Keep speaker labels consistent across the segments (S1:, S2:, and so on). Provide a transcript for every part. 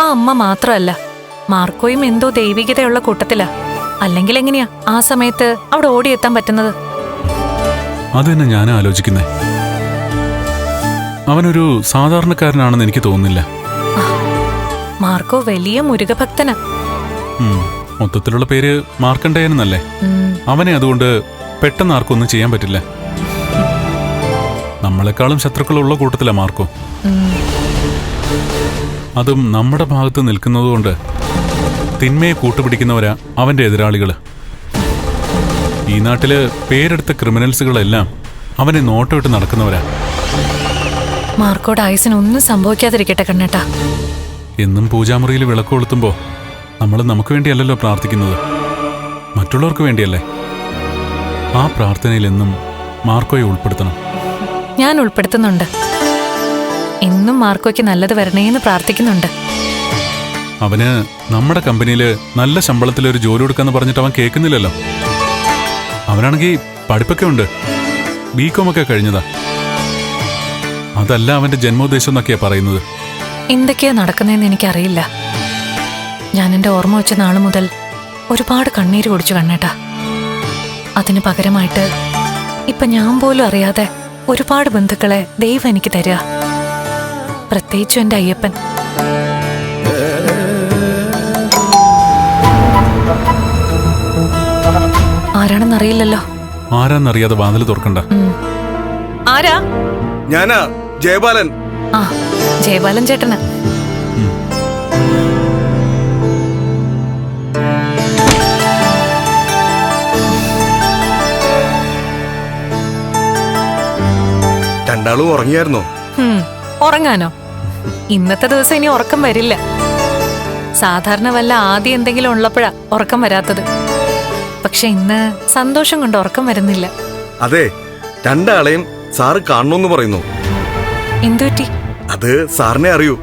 S1: ആ അമ്മ മാത്രമല്ല മാർക്കോയും എന്തോ ദൈവികതയുള്ള കൂട്ടത്തിലാ. അല്ലെങ്കിൽ എങ്ങനെയാ ആ സമയത്ത് അവിടെ ഓടിയെത്താൻ പറ്റുന്നത്?
S2: അത് തന്നെ ഞാൻ ആലോചിക്കുന്നേ. അവനൊരു സാധാരണക്കാരനാണെന്ന് എനിക്ക് തോന്നുന്നില്ല.
S1: മാർക്കോ വലിയ മുരുകഭക്തനാ.
S2: മൊത്തത്തിലുള്ള പേര് മാർക്കണ്ടേയനെന്നല്ലേ അവനെ അതുകൊണ്ട് പെട്ടെന്ന് ആർക്കും ഒന്നും ചെയ്യാൻ പറ്റില്ല. നമ്മളെക്കാളും ശത്രുക്കളുള്ള കൂട്ടത്തിലാ മാർക്കോ. അതും നമ്മുടെ ഭാഗത്ത് നിൽക്കുന്നതുകൊണ്ട് തിന്മയെ കൂട്ടുപിടിക്കുന്നവരാ അവന്റെ എതിരാളികൾ ഈ നാട്ടിൽ പേരെടുത്ത ക്രിമിനൽസുകളെല്ലാം അവനെ നോട്ടമിട്ട് നടക്കുന്നവരാ.
S1: മാർക്കോട് ആയുസിന് ഒന്നും സംഭവിക്കാതിരിക്കട്ടെ കണ്ണേട്ടാ.
S2: എന്നും പൂജാമുറിയിൽ വിളക്ക് കൊളുത്തുമ്പോ നമ്മൾ നമുക്ക് വേണ്ടിയല്ലല്ലോ പ്രാർത്ഥിക്കുന്നത്. മറ്റുള്ളവർക്ക് വേണ്ടിയല്ലേ? ആ പ്രാർത്ഥനയിൽ എന്നും മാർക്കോയെ ഉൾപ്പെടുത്തണം.
S1: ഞാൻ ഉൾപ്പെടുത്തുന്നുണ്ട്. എന്നും മാർക്കോയ്ക്ക് നല്ലത് വരണേന്ന് പ്രാർത്ഥിക്കുന്നുണ്ട്.
S2: അവന് നമ്മുടെ കമ്പനിയിൽ നല്ല ശമ്പളത്തിൽ ഒരു ജോലി കൊടുക്കാന്ന് പറഞ്ഞിട്ട് അവൻ കേൾക്കുന്നില്ലല്ലോ. അവനാണെങ്കിൽ പഠിപ്പൊക്കെ ഉണ്ട്. ബികോം ഒക്കെ കഴിഞ്ഞതാ. അതല്ല അവന്റെ ജന്മോദ്ദേശം എന്നൊക്കെയാ പറയുന്നത്.
S1: എന്തൊക്കെയാ നടക്കുന്നതെന്ന് എനിക്കറിയില്ല. ഞാൻ എന്റെ ഓർമ്മ വെച്ച നാളു മുതൽ ഒരുപാട് കണ്ണീര് കുടിച്ചു കണ്ണേട്ടാ. അതിന് പകരമായിട്ട് ഇപ്പൊ ഞാൻ പോലും അറിയാതെ ഒരുപാട് ബന്ധുക്കളെ ദൈവം എനിക്ക് തരിക. പ്രത്യേകിച്ചും എന്റെ അയ്യപ്പൻ. ആരാണെന്നറിയില്ലല്ലോ.
S2: ആരാന്നറിയാതെ വാതിൽ തുറക്കണ്ട.
S1: ആരാ?
S3: ഞാനാ ജയബാലൻ.
S1: ആ ജയബാലൻ ചേട്ടന്.
S3: രണ്ടാളും ഉറങ്ങിയായിരുന്നോ?
S1: ഉറങ്ങാനോ? ഇന്നത്തെ ദിവസം ഇനി ഉറക്കം വരില്ല. സാധാരണ വല്ല ആദ്യം എന്തെങ്കിലും ഉള്ളപ്പോഴാ ഉറക്കം വരാത്തത്. പക്ഷെ ഇന്ന് സന്തോഷം കൊണ്ട് ഉറക്കം വരുന്നില്ല.
S3: അതെ രണ്ടാളെയും സാറ് കാണണമെന്ന് പറയുന്നു.
S1: എന്തുപറ്റി?
S3: അത് സാറിനെ അറിയൂ.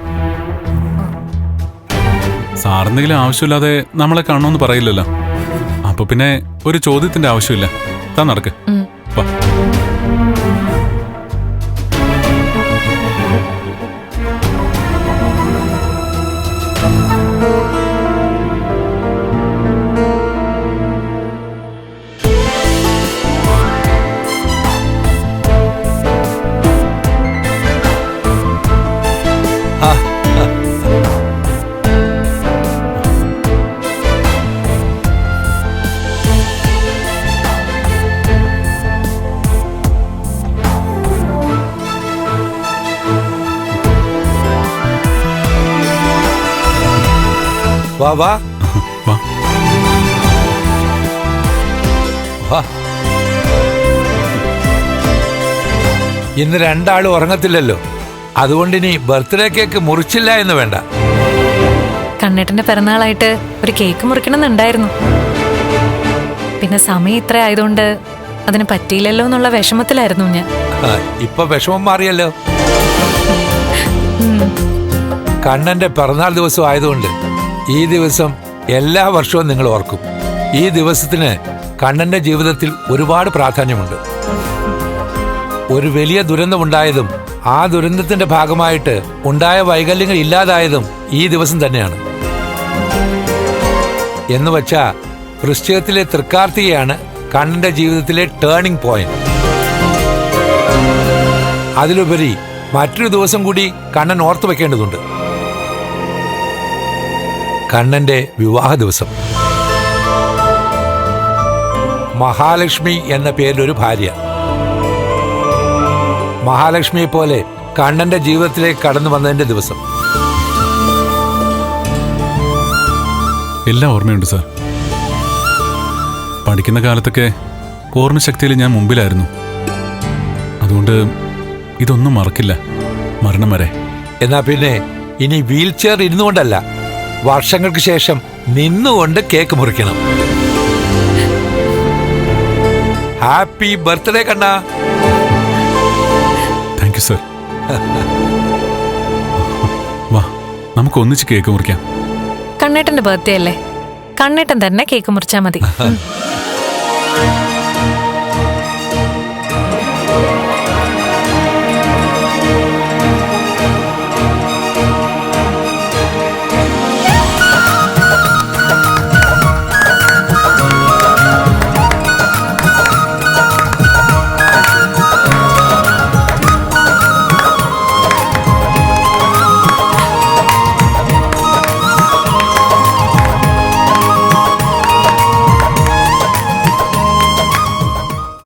S2: സാറെന്തെങ്കിലും ആവശ്യമില്ലാതെ നമ്മളെ കാണണമെന്ന് പറയില്ലല്ലോ. അപ്പൊ പിന്നെ ഒരു ചോദ്യത്തിന്റെ ആവശ്യമില്ല. താ നടക്ക്. വാ.
S4: വാ വാ.
S2: വാ.
S4: വാ. ഇന്ന് രണ്ടാളും ഉറങ്ങത്തില്ലല്ലോ. അതുകൊണ്ട് ഇനി ബർത്ത്ഡേ കേക്ക് മുറിച്ചില്ല എന്ന് വേണ്ട.
S1: കണ്ണേട്ടന്റെ പിറന്നാളായിട്ട് ഒരു കേക്ക് മുറിക്കണമെന്നുണ്ടായിരുന്നു. പിന്നെ സമയം ഇത്ര ആയതുകൊണ്ട് അതിന് പറ്റിയില്ലല്ലോ എന്നുള്ള വിഷമത്തിലായിരുന്നു ഞാൻ.
S4: ആ, ഇപ്പൊ വിഷമം മാറിയല്ലോ. കണ്ണന്റെ പിറന്നാൾ ദിവസം ആയതുകൊണ്ട് ഈ ദിവസം എല്ലാ വർഷവും നിങ്ങൾ ഓർക്കും. ഈ ദിവസത്തിന് കണ്ണന്റെ ജീവിതത്തിൽ ഒരുപാട് പ്രാധാന്യമുണ്ട്. ഒരു വലിയ ദുരന്തമുണ്ടായതും ആ ദുരന്തത്തിന്റെ ഭാഗമായിട്ട് ഉണ്ടായ വൈകല്യങ്ങൾ ഇല്ലാതായതും ഈ ദിവസം തന്നെയാണ്. എന്ന് വച്ചാ വൃശ്ചികത്തിലെ തൃക്കാർത്തികയാണ് കണ്ണന്റെ ജീവിതത്തിലെ ടേണിംഗ് പോയിന്റ് അതിലുപരി മറ്റൊരു ദിവസം കൂടി കണ്ണൻ ഓർത്തു വെക്കേണ്ടതുണ്ട്. കണ്ണന്റെ വിവാഹ ദിവസം. മഹാലക്ഷ്മി എന്ന പേരിലൊരു ഭാര്യ. മഹാലക്ഷ്മിയെ പോലെ കണ്ണന്റെ ജീവിതത്തിലേക്ക് കടന്നു വന്നതിന്റെ ദിവസം.
S2: എല്ലാം ഓർമ്മയുണ്ട് സാർ. പഠിക്കുന്ന കാലത്തൊക്കെ ഓർമ്മശക്തിയിൽ ഞാൻ മുമ്പിലായിരുന്നു. അതുകൊണ്ട് ഇതൊന്നും മറക്കില്ല. മരണം വരെ.
S4: എന്നാ പിന്നെ ഇനി വീൽ ചെയർ ഇരുന്നുകൊണ്ടല്ല. വർഷങ്ങൾക്ക് ശേഷം നിന്നുകൊണ്ട് കേക്ക് മുറിക്കണം. ഹാപ്പി ബർത്ത്ഡേ കണ്ണാ.
S2: താങ്ക് യു സർ വാ നമുക്ക് ഒന്നിച്ച് കേക്ക് മുറിക്കാം.
S1: കണ്ണേട്ടന്റെ ബർത്ത്ഡേ അല്ലേ? കണ്ണേട്ടൻ തന്നെ കേക്ക് മുറിച്ചാൽ മതി.